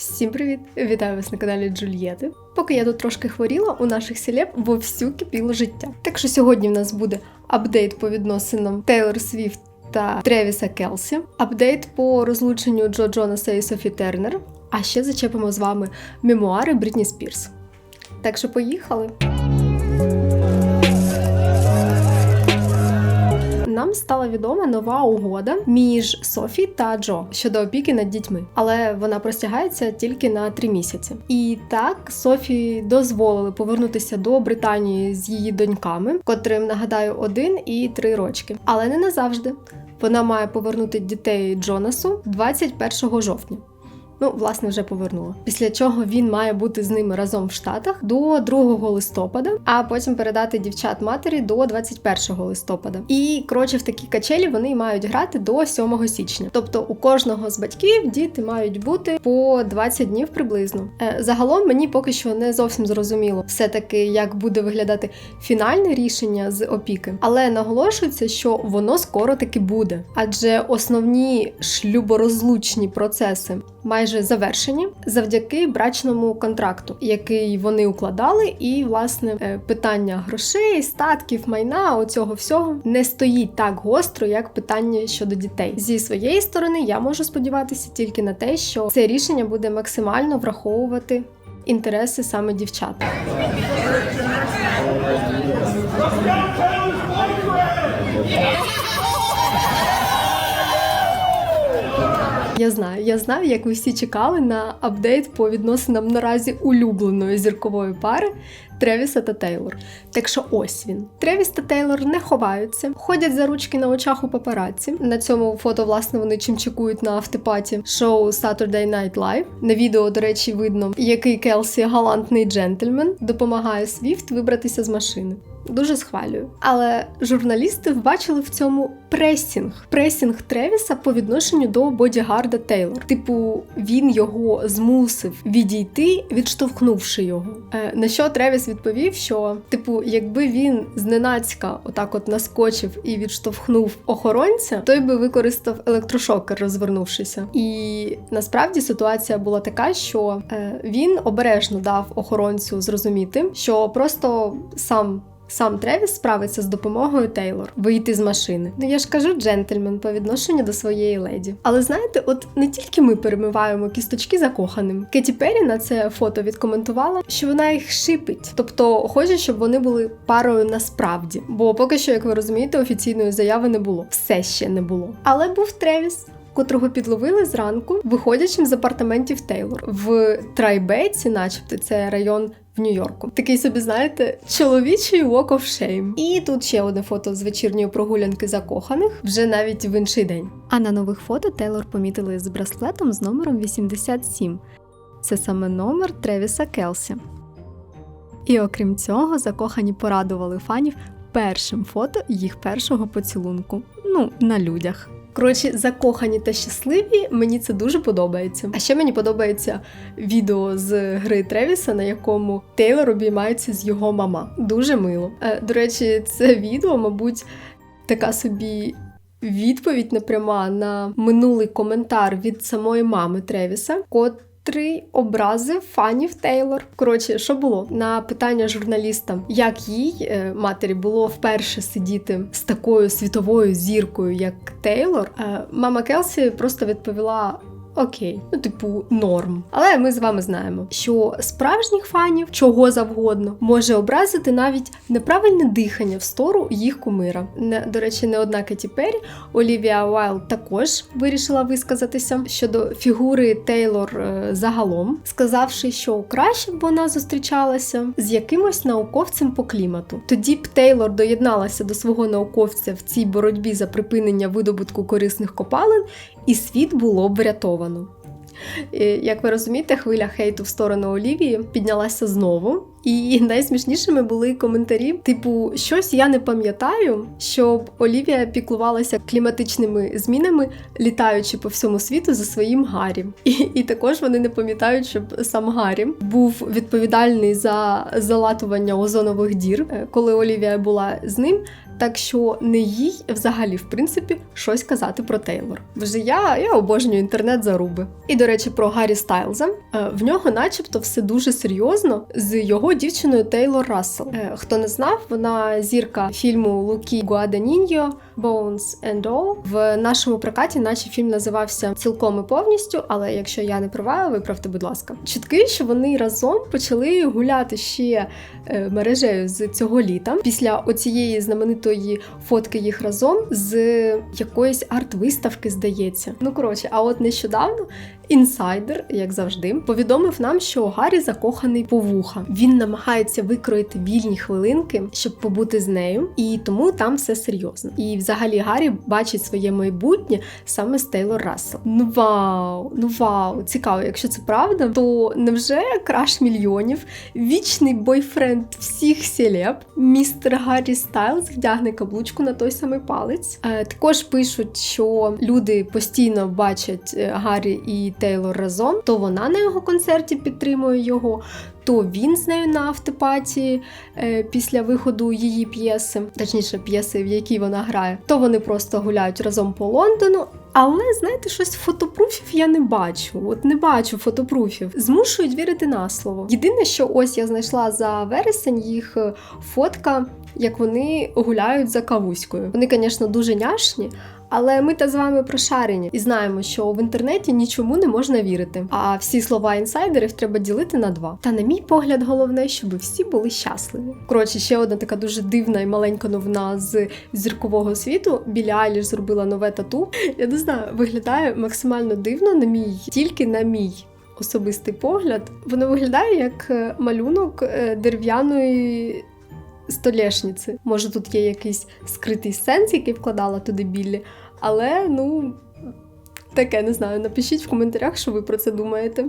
Всім привіт! Вітаю вас на каналі Джульєти. Поки я тут трошки хворіла, у наших селеб вовсю кипіло життя. Так що сьогодні в нас буде апдейт по відносинам Тейлор Свіфт та Тревіса Келсі, апдейт по розлученню Джо Джонаса і Софі Тернер. А ще зачепимо з вами мемуари Брітні Спірс. Так що поїхали. Нам стала відома нова угода між Софі та Джо щодо опіки над дітьми, але вона простягається тільки на три місяці. І так Софі дозволили повернутися до Британії з її доньками, котрим нагадаю один і три рочки, але не назавжди. Вона має повернути дітей Джонасу 21 жовтня. Ну, власне, вже повернула. Після чого він має бути з ними разом в Штатах до 2 листопада, а потім передати дівчат матері до 21 листопада. І коротше, в такі качелі вони мають грати до 7 січня. Тобто у кожного з батьків діти мають бути по 20 днів приблизно. Е, Загалом мені поки що не зовсім зрозуміло все таки, як буде виглядати фінальне рішення з опіки, але наголошується, що воно скоро таки буде, адже основні шлюборозлучні процеси майже завершені завдяки брачному контракту, який вони укладали, і власне е, питання грошей, статків, майна оцього всього не стоїть так гостро, як питання щодо дітей. Зі своєї сторони я можу сподіватися тільки на те, що це рішення буде максимально враховувати інтереси саме дівчат. Я знаю, я знаю, як ви всі чекали на апдейт по відносинам наразі улюбленої зіркової пари Тревіса та Тейлор. Так що ось він. Тревіс та Тейлор не ховаються, ходять за ручки на очах у папараці. На цьому фото, власне, вони чимчикують на автопаті шоу Saturday Night Live. На відео, до речі, видно, який Келсі галантний джентльмен допомагає Свіфт вибратися з машини. Дуже схвалюю. Але журналісти вбачили в цьому пресінг. Пресінг Тревіса по відношенню до бодігарда Тейлор. Типу, він його змусив відійти, відштовхнувши його. Е, на що Тревіс відповів, що, типу, якби він зненацька отак от наскочив і відштовхнув охоронця, той би використав електрошокер, розвернувшися. І насправді ситуація була така, що е, він обережно дав охоронцю зрозуміти, що просто сам. Сам Тревіс справиться з допомогою Тейлор вийти з машини. Ну я ж кажу, джентльмен по відношенню до своєї леді. Але знаєте, от не тільки ми перемиваємо кісточки закоханим. Кеті Перрі на це фото відкоментувала, що вона їх шипить, тобто хоче, щоб вони були парою насправді. Бо поки що, як ви розумієте, офіційної заяви не було. Все ще не було. Але був Тревіс. Котрого підловили зранку, виходячим з апартаментів Тейлор в Трайбеці, начебто, це район Нью-Йорку. Такий собі, знаєте, чоловічий walk of shame. І тут ще одне фото з вечірньої прогулянки закоханих вже навіть в інший день. А на нових фото Тейлор помітили з браслетом з номером 87. Це саме номер Тревіса Келсі. І окрім цього, закохані порадували фанів першим фото їх першого поцілунку. Ну, на людях. Коротше, закохані та щасливі, мені це дуже подобається. А ще мені подобається відео з гри Тревіса, на якому Тейлор обіймається з його мама. Дуже мило. Е, До речі, це відео, мабуть, така собі. Відповідь напряма на минулий коментар від самої мами Тревіса, котрий образи фанів Тейлор. Коротше, що було на питання журналіста, як їй е, матері було вперше сидіти з такою світовою зіркою, як Тейлор. е, Мама Келсі просто відповіла. Окей, ну типу норм. Але ми з вами знаємо, що справжніх фанів чого завгодно може образити навіть неправильне дихання в стору їх кумира. Не, до речі, не одна Кеті Перрі, Олівія Уайлд також вирішила висказатися щодо фігури Тейлор е, загалом, сказавши, що краще б вона зустрічалася з якимось науковцем по клімату. Тоді б Тейлор доєдналася до свого науковця в цій боротьбі за припинення видобутку корисних копалин, і світ було б врятовано. І, Як ви розумієте, хвиля хейту в сторону Олівії піднялася знову. І найсмішнішими були коментарі, типу, щось я не пам'ятаю, щоб Олівія піклувалася кліматичними змінами, літаючи по всьому світу за своїм Гаррі. І, і також вони не пам'ятають, щоб сам Гаррі був відповідальний за залатування озонових дір, Е, коли Олівія була з ним. Так що не їй взагалі, в принципі, щось казати про Тейлор. Вже я, я обожнюю інтернет заруби. І до речі, про Гаррі Стайлза. Е, В нього, начебто, все дуже серйозно з його дівчиною Тейлор Рассел. Е, Хто не знав, вона зірка фільму Лукі Гуаданіньо Bones and All. В нашому прокаті, наче фільм називався цілком і повністю, але якщо я не права, виправте, будь ласка. Чутки, що вони разом почали гуляти ще е, мережею з цього літа після оцієї знаменитої фотки їх разом з якоїсь арт-виставки, здається. Ну коротше, а от нещодавно інсайдер, як завжди, повідомив нам, що Гаррі закоханий по вуха. Він намагається викроїти вільні хвилинки, щоб побути з нею, і тому там все серйозно. І взагалі Гаррі бачить своє майбутнє саме з Тейлор Рассел. Ну вау, ну вау, цікаво, якщо це правда, то невже краш мільйонів, вічний бойфренд всіх селеб, містер Гаррі Стайлз вдягне каблучку на той самий палець. Е, також пишуть, що люди постійно бачать е, Гаррі і Тейлор разом, то вона на його концерті підтримує його. То він з нею на автопаті е, після виходу її п'єси, точніше п'єси, в якій вона грає, то вони просто гуляють разом по Лондону. Але знаєте, щось фотопруфів я не бачу. От не бачу фотопруфів. Змушують вірити на слово. Єдине, що ось я знайшла за вересень їх е, фотка, як вони гуляють за кавуською. Вони, звісно, дуже няшні. Але ми та з вами прошарені і знаємо, що в інтернеті нічому не можна вірити. А всі слова інсайдерів треба ділити на два. Та на мій погляд, головне, щоб всі були щасливі. Коротше, ще одна така дуже дивна і маленька новина з зіркового світу. Білі Айліш зробила нове тату. Я не знаю, виглядає максимально дивно на мій, тільки на мій. Особистий погляд, воно виглядає як е, малюнок е, дерев'яної столешниці. Може, тут є якийсь скритий сенс, який вкладала туди Біллі, але ну таке не знаю. Напишіть в коментарях, що ви про це думаєте.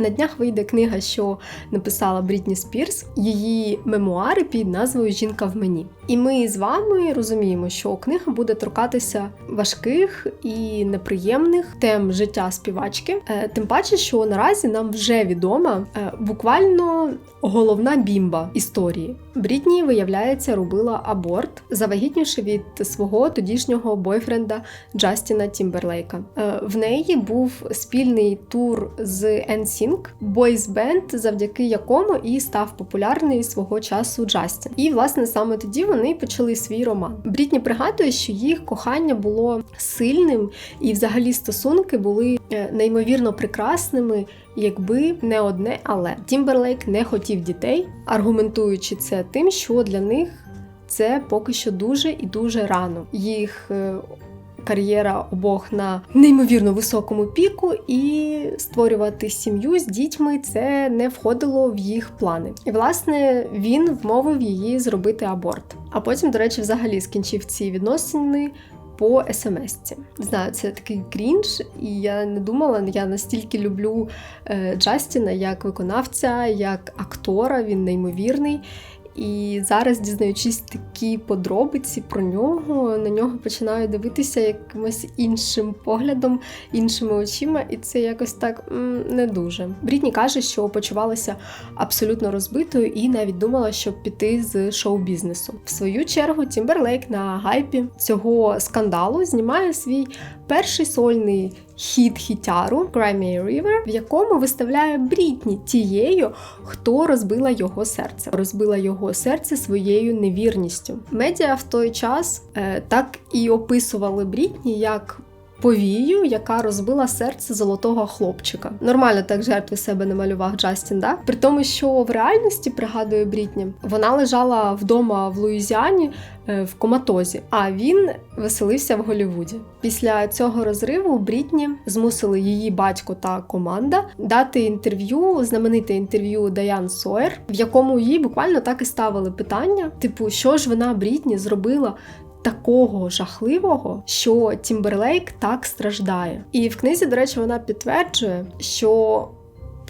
На днях вийде книга, що написала Брітні Спірс, її мемуари під назвою Жінка в мені. І ми з вами розуміємо, що книга буде торкатися важких і неприємних тем життя співачки. Е, Тим паче, що наразі нам вже відома е, буквально головна бімба історії. Брітні, виявляється, робила аборт, завагітнівши від свого тодішнього бойфренда Джастіна Тімберлейка. Е, В неї був спільний тур з NSYNC, бойс-бенд, завдяки якому і став популярний свого часу Джастін. І власне саме тоді вони почали свій роман. Брітні пригадує, що їх кохання було сильним, і взагалі стосунки були е, неймовірно прекрасними. Якби не одне, але Тімберлейк не хотів дітей, аргументуючи це тим, що для них це поки що дуже і дуже рано. Їх е, кар'єра обох на неймовірно високому піку, і створювати сім'ю з дітьми це не входило в їх плани. І власне він вмовив її зробити аборт. А потім, до речі, взагалі скінчив ці відносини. По смс-ці. Знаю, це такий крінж, і я не думала, я настільки люблю е, Джастіна як виконавця, як актора, він неймовірний. І зараз, дізнаючись такі подробиці про нього, на нього починаю дивитися якимось іншим поглядом, іншими очима, і це якось так не дуже. Брітні каже, що почувалася абсолютно розбитою і навіть думала, щоб піти з шоу-бізнесу. В свою чергу Тімберлейк на гайпі цього скандалу знімає свій перший сольний хіт хітяру Crimea River, в якому виставляє Брітні тією, хто розбила його серце, розбила його серце своєю невірністю. Медіа в той час е, так і описували Брітні як. Повію, яка розбила серце золотого хлопчика. Нормально так жертви себе намалював Джастін, да? При тому, що в реальності, пригадує Брітні, вона лежала вдома в Луїзіані е, в коматозі, а він веселився в Голлівуді. Після цього розриву Брітні змусили її батько та команда дати інтерв'ю, знамените інтерв'ю Даян Сойер, в якому їй буквально так і ставили питання: типу, що ж вона Брітні зробила такого жахливого, що Тімберлейк так страждає. І в книзі, до речі, вона підтверджує, що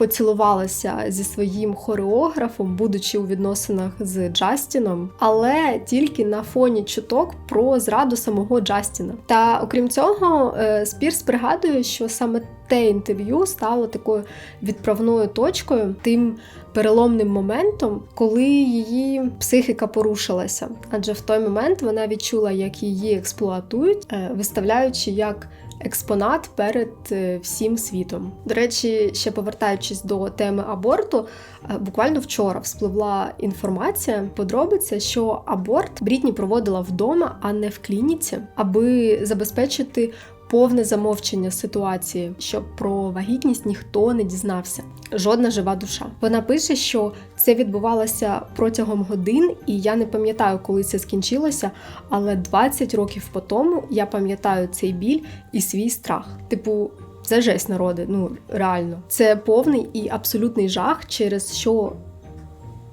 поцілувалася зі своїм хореографом, будучи у відносинах з Джастіном, але тільки на фоні чуток про зраду самого Джастіна. Та окрім цього, е, Спірс пригадує, що саме те інтерв'ю стало такою відправною точкою, тим переломним моментом, коли її психіка порушилася. Адже в той момент вона відчула, як її експлуатують, е, виставляючи як експонат перед е, всім світом. До речі, ще повертаючись до теми аборту, е, буквально вчора вспливла інформація, подробиця, що аборт Брітні проводила вдома, а не в клініці, аби забезпечити. Повне замовчення ситуації, щоб про вагітність ніхто не дізнався. Жодна жива душа. Вона пише, що це відбувалося протягом годин, і я не пам'ятаю, коли це скінчилося. Але 20 років по тому я пам'ятаю цей біль і свій страх. Типу, це жесть народи. Ну реально, це повний і абсолютний жах, через що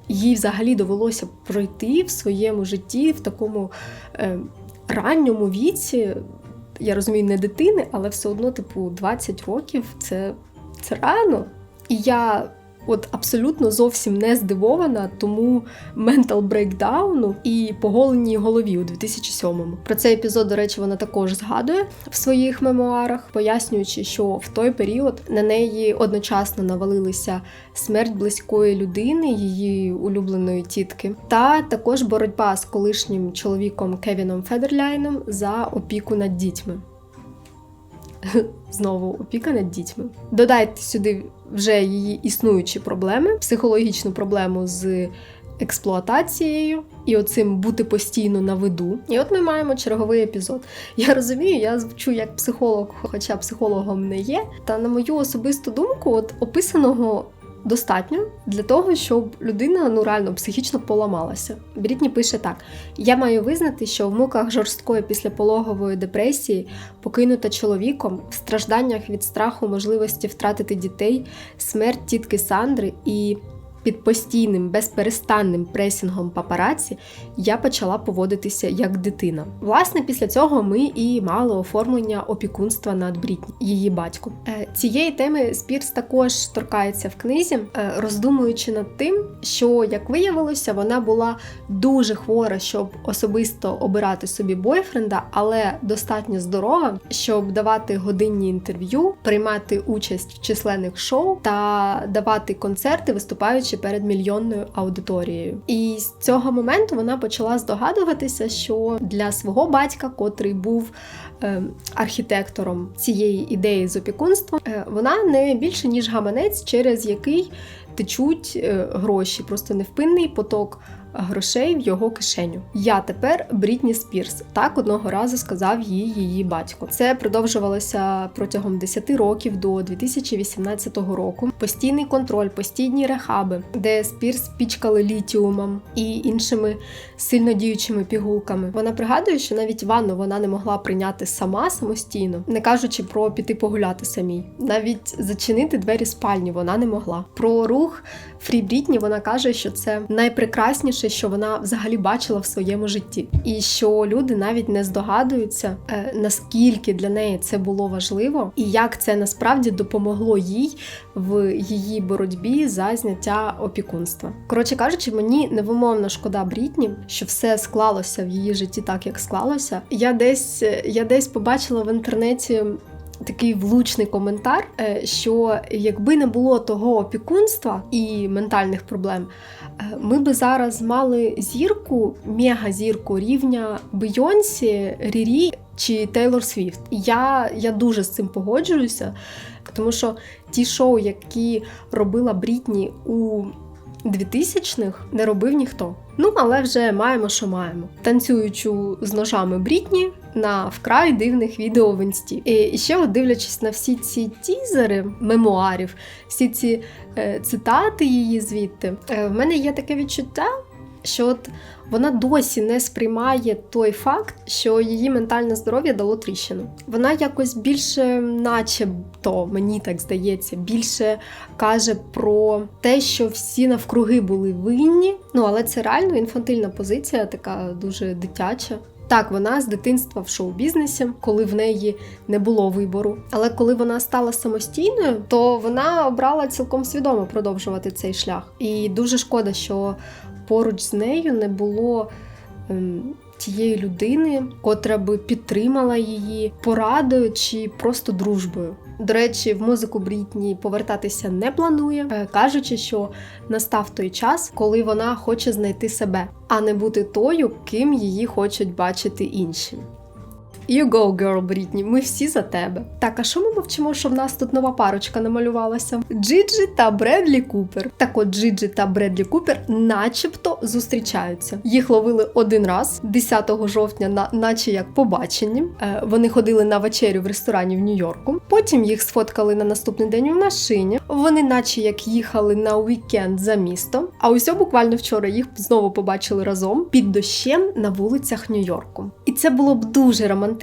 їй взагалі довелося пройти в своєму житті в такому е, ранньому віці. Я розумію, не дитини, але все одно, типу, 20 років це, це рано. І я от абсолютно зовсім не здивована тому ментал брейкдауну і поголеній голові у 2007-му. Про цей епізод, до речі, вона також згадує в своїх мемуарах, пояснюючи, що в той період на неї одночасно навалилися смерть близької людини, її улюбленої тітки, та також боротьба з колишнім чоловіком Кевіном Федерляйном за опіку над дітьми. Знову опіка над дітьми. Додайте сюди вже її існуючі проблеми, психологічну проблему з експлуатацією і оцим бути постійно на виду. І от ми маємо черговий епізод. Я розумію, я звучу як психолог, хоча психологом не є. Та на мою особисту думку, от описаного достатньо для того, щоб людина ну реально психічно поламалася. Брітні пише так: я маю визнати, що в муках жорсткої післяпологової депресії, покинута чоловіком, в стражданнях від страху можливості втратити дітей, смерть тітки Сандри і під постійним безперестанним пресінгом папараці я почала поводитися як дитина. Власне, після цього ми і мали оформлення опікунства над Брітні, її батьком. Е, цієї теми Спірс також торкається в книзі, е, роздумуючи над тим, що, як виявилося, вона була дуже хвора, щоб особисто обирати собі бойфренда, але достатньо здорова, щоб давати годинні інтерв'ю, приймати участь в численних шоу та давати концерти, виступаючи перед мільйонною аудиторією. І з цього моменту вона почала здогадуватися, що для свого батька, котрий був е, архітектором цієї ідеї з опікунством, е, вона не більше ніж гаманець, через який течуть е, гроші, просто невпинний поток грошей в його кишеню. Я тепер Брітні Спірс. Так одного разу сказав їй її батько. Це продовжувалося протягом 10 років до 2018 року. Постійний контроль, постійні рехаби, де Спірс пічкали літіумом і іншими сильно діючими пігулками. Вона пригадує, що навіть ванну вона не могла прийняти сама самостійно, не кажучи про піти погуляти самій. Навіть зачинити двері спальні вона не могла. Про рух Фрі Брітні вона каже, що це найпрекрасніше, що вона взагалі бачила в своєму житті, і що люди навіть не здогадуються, е, наскільки для неї це було важливо, і як це насправді допомогло їй в її боротьбі за зняття опікунства. Коротше кажучи, мені невимовно шкода Брітні, що все склалося в її житті так, як склалося. Я десь я десь побачила в інтернеті такий влучний коментар, е, що якби не було того опікунства і ментальних проблем, е, ми би зараз мали зірку, мега-зірку рівня Бейонсі, Рірі чи Тейлор Свіфт. Я, Я дуже з цим погоджуюся, тому що ті шоу, які робила Брітні у 2000-х, не робив ніхто. Ну, але вже маємо, що маємо. Танцюючу з ножами Брітні на вкрай дивних відео в інсті. І ще от дивлячись на всі ці тізери мемуарів, всі ці е, цитати її звідти, е, в мене є таке відчуття, що от вона досі не сприймає той факт, що її ментальне здоров'я дало тріщину. Вона якось більше, начебто, мені так здається, більше каже про те, що всі навкруги були винні. Ну але це реально інфантильна позиція, така дуже дитяча. Так, вона з дитинства в шоу-бізнесі, коли в неї не було вибору. Але коли вона стала самостійною, то вона обрала цілком свідомо продовжувати цей шлях. І дуже шкода, що поруч з нею не було ем, тієї людини, котра би підтримала її порадою чи просто дружбою. До речі, в музику Брітні повертатися не планує, е, кажучи, що настав той час, коли вона хоче знайти себе, а не бути тою, ким її хочуть бачити інші. You go, girl, Брітні, ми всі за тебе. Так, а що ми мовчимо, що в нас тут нова парочка намалювалася? Джиджі та Бредлі Купер. Так от Джиджі та Бредлі Купер начебто зустрічаються. Їх ловили один раз, 10 жовтня, на наче як побаченні. Е, вони ходили на вечерю в ресторані в Нью-Йорку. Потім їх сфоткали на наступний день у машині. Вони, наче як їхали на уікенд за місто. А ось буквально вчора їх знову побачили разом під дощем на вулицях Нью-Йорку. І це було б дуже романтично.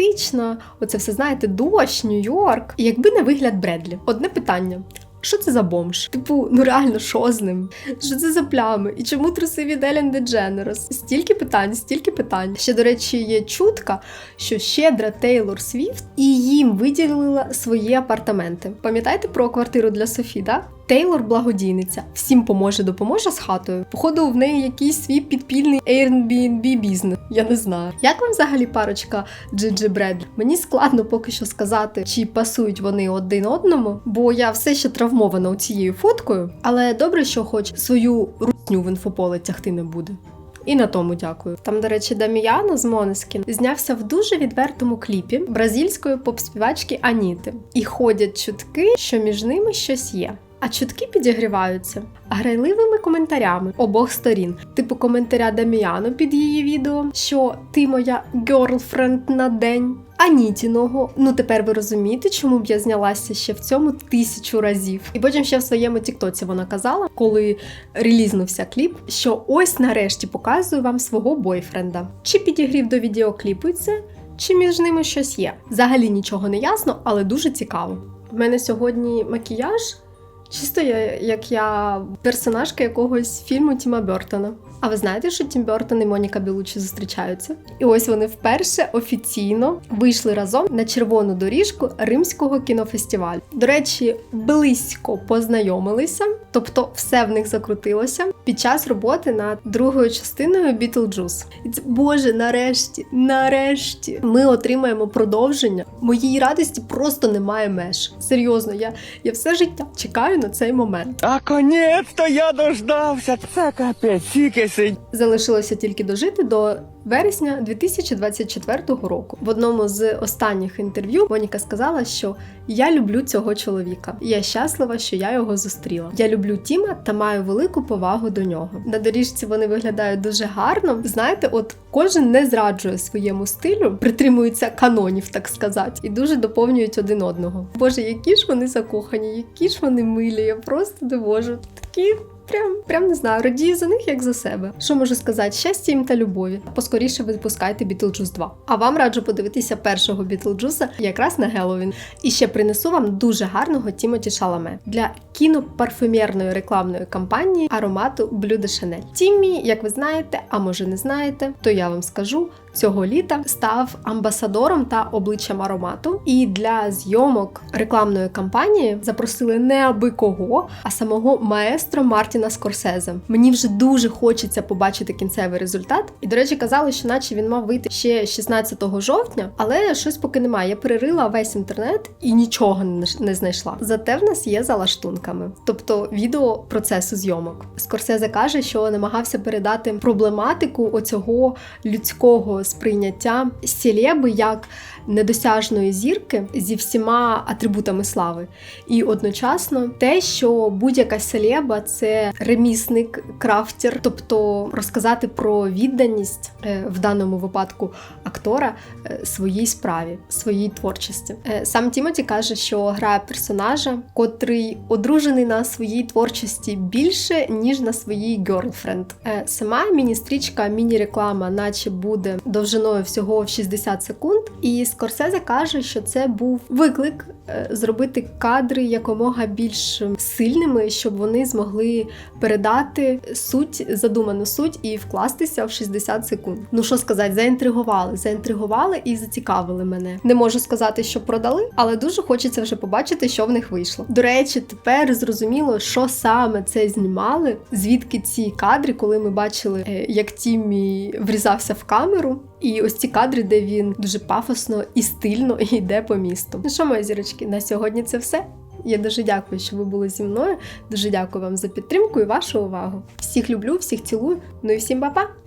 Оце все знаєте, дощ, Нью-Йорк. Якби не вигляд Бредлі. Одне питання. Що це за бомж? Типу, ну реально, що з ним? Що це за плями? І чому труси від Елен Дедженерос? Стільки питань, стільки питань. Ще, до речі, є чутка, що щедра Тейлор Свіфт і їм виділила свої апартаменти. Пам'ятаєте про квартиру для Софі, да? Тейлор благодійниця, всім поможе, допоможе з хатою. Походу, в неї якийсь свій підпільний Airbnb бізнес. Я не знаю. Як вам взагалі парочка Джиджи Бредлі? Мені складно поки що сказати, чи пасують вони один одному, бо я все ще травмована цією фоткою. Але добре, що хоч свою русню в інфополе тягти не буде. І на тому дякую. Там, до речі, Даміяно з Монескін знявся в дуже відвертому кліпі бразильської поп-співачки Аніти. І ходять чутки, що між ними щось є. А чутки підігріваються грайливими коментарями обох сторін, типу коментаря Даміану під її відео, що ти моя герлфренд на день. Анітіного, ну тепер ви розумієте, чому б я знялася ще в цьому тисячу разів. І потім ще в своєму тіктоці вона казала, коли релізнувся кліп, що ось нарешті показую вам свого бойфренда. Чи підігрів до відеокліпу це, чи між ними щось є. Взагалі нічого не ясно, але дуже цікаво. В мене сьогодні макіяж. Чисто я, як я персонажка якогось фільму Тіма Бертона. А ви знаєте, що Тім Бертон і Моніка Білучі зустрічаються? І ось вони вперше офіційно вийшли разом на червону доріжку Римського кінофестивалю. До речі, близько познайомилися, тобто все в них закрутилося під час роботи над другою частиною Бітлджус. Боже, нарешті, нарешті, ми отримаємо продовження. Моїй радості просто немає меж. Серйозно, я, я все життя чекаю на цей момент. Наконец-то я дождався. Це капець, тільки. Залишилося тільки дожити до вересня 2024 року. В одному з останніх інтерв'ю Моніка сказала, що я люблю цього чоловіка. Я щаслива, що я його зустріла. Я люблю Тіма та маю велику повагу до нього. На доріжці вони виглядають дуже гарно. Знаєте, от кожен не зраджує своєму стилю, притримується канонів, так сказати, і дуже доповнюють один одного. Боже, які ж вони закохані, які ж вони милі. Я просто не можу. Такі Прям, прям не знаю, радію за них як за себе. Що можу сказати? Щастя їм та любові. Поскоріше випускайте Бітлджус 2. А вам раджу подивитися першого Бітлджуса якраз на Геловін. І ще принесу вам дуже гарного Тімоті Шаламе для кінопарфюмерної рекламної кампанії аромату de Chanel. Тіммі, як ви знаєте, а може не знаєте, то я вам скажу. Цього літа став амбасадором та обличчям аромату, і для зйомок рекламної кампанії запросили не аби кого, а самого маестро Мартіна Скорсезе. Мені вже дуже хочеться побачити кінцевий результат. І, до речі, казали, що наче він мав вийти ще 16 жовтня, але щось поки немає. Я перерила весь інтернет і нічого не знайшла. Зате в нас є за лаштунками, тобто відео процесу зйомок. Скорсезе каже, що намагався передати проблематику оцього людського сприйняття селеби як недосяжної зірки зі всіма атрибутами слави. І одночасно те, що будь-яка селеба це ремісник, крафтер, тобто розказати про відданість е, в даному випадку актора е, своїй справі, своїй творчості. Е, сам Тімоті каже, що грає персонажа, котрий одружений на своїй творчості більше, ніж на своїй герлфренд. Сама міні-стрічка, міні-реклама, наче буде довжиною всього в 60 секунд. І Скорсезе каже, що це був виклик зробити кадри якомога більш сильними, щоб вони змогли передати суть, задуману суть і вкластися в 60 секунд. Ну що сказати, заінтригували, заінтригували і зацікавили мене. Не можу сказати, що продали, але дуже хочеться вже побачити, що в них вийшло. До речі, тепер зрозуміло, що саме це знімали, звідки ці кадри, коли ми бачили, е, як Тіммі врізався в камеру. І ось ці кадри, де він дуже пафосно і стильно йде по місту. Ну що, мої зірочки, на сьогодні це все. Я дуже дякую, що ви були зі мною. Дуже дякую вам за підтримку і вашу увагу. Всіх люблю, всіх цілую. Ну і всім па-па!